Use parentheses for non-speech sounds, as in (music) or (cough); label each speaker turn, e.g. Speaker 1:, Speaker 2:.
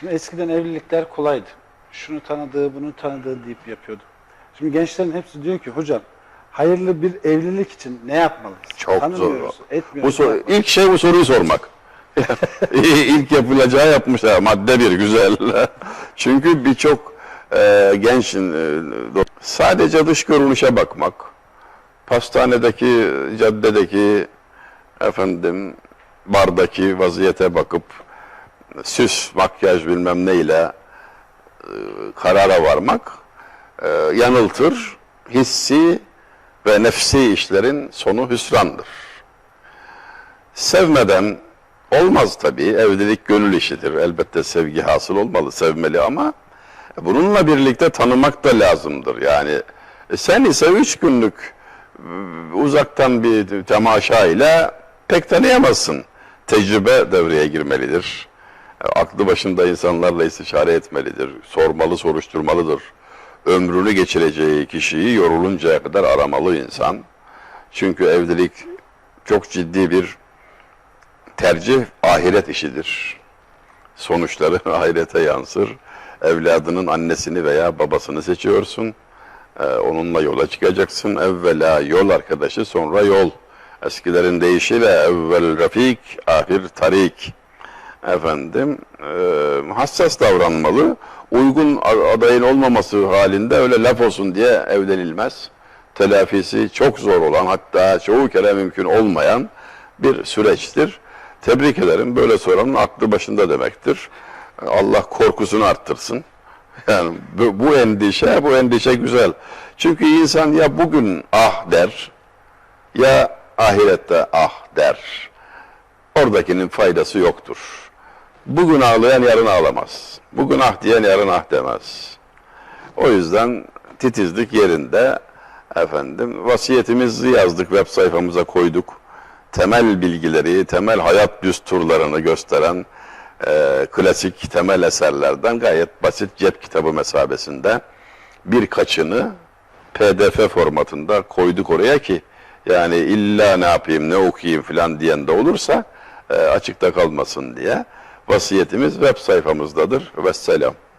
Speaker 1: Şimdi eskiden evlilikler kolaydı. Şunu tanıdığı, bunu tanıdığı deyip yapıyordu. Şimdi gençlerin hepsi diyor ki hocam hayırlı bir evlilik için ne yapmalıyız?
Speaker 2: Çok zor.
Speaker 1: Tanımıyoruz,
Speaker 2: Bu
Speaker 1: etmiyoruz.
Speaker 2: sor- ilk şey bu soruyu sormak. (laughs) ilk yapılacağı yapmışlar. Madde bir güzel. (laughs) Çünkü birçok e, genç e, sadece dış görünüşe bakmak, pastanedeki, caddedeki efendim bardaki vaziyete bakıp süs, makyaj bilmem neyle e, karara varmak e, yanıltır. Hissi ve nefsi işlerin sonu hüsrandır. Sevmeden olmaz tabii. Evlilik gönül işidir. Elbette sevgi hasıl olmalı, sevmeli ama bununla birlikte tanımak da lazımdır. Yani e, sen ise üç günlük e, uzaktan bir temaşa ile pek tanıyamazsın. Tecrübe devreye girmelidir. Aklı başında insanlarla istişare etmelidir. Sormalı, soruşturmalıdır. Ömrünü geçireceği kişiyi yoruluncaya kadar aramalı insan. Çünkü evlilik çok ciddi bir tercih ahiret işidir. Sonuçları (laughs) ahirete yansır. Evladının annesini veya babasını seçiyorsun. Ee, onunla yola çıkacaksın. Evvela yol arkadaşı sonra yol. Eskilerin deyişiyle evvel rafik, ahir tarik. Efendim e, hassas davranmalı. Uygun adayın olmaması halinde öyle laf olsun diye evlenilmez. Telafisi çok zor olan hatta çoğu kere mümkün olmayan bir süreçtir. Tebrik ederim. Böyle soranın aklı başında demektir. Allah korkusunu arttırsın. (laughs) Yani bu, bu endişe, bu endişe güzel. Çünkü insan ya bugün ah der, ya ahirette ah der. Oradakinin faydası yoktur. Bugün ağlayan yarın ağlamaz. Bugün ah diyen yarın ah demez. O yüzden titizlik yerinde efendim vasiyetimizi yazdık web sayfamıza koyduk. Temel bilgileri, temel hayat düsturlarını gösteren e, klasik temel eserlerden gayet basit cep kitabı mesabesinde birkaçını PDF formatında koyduk oraya ki yani illa ne yapayım ne okuyayım filan diyen de olursa e, açıkta kalmasın diye vasiyetimiz web sayfamızdadır. Vesselam.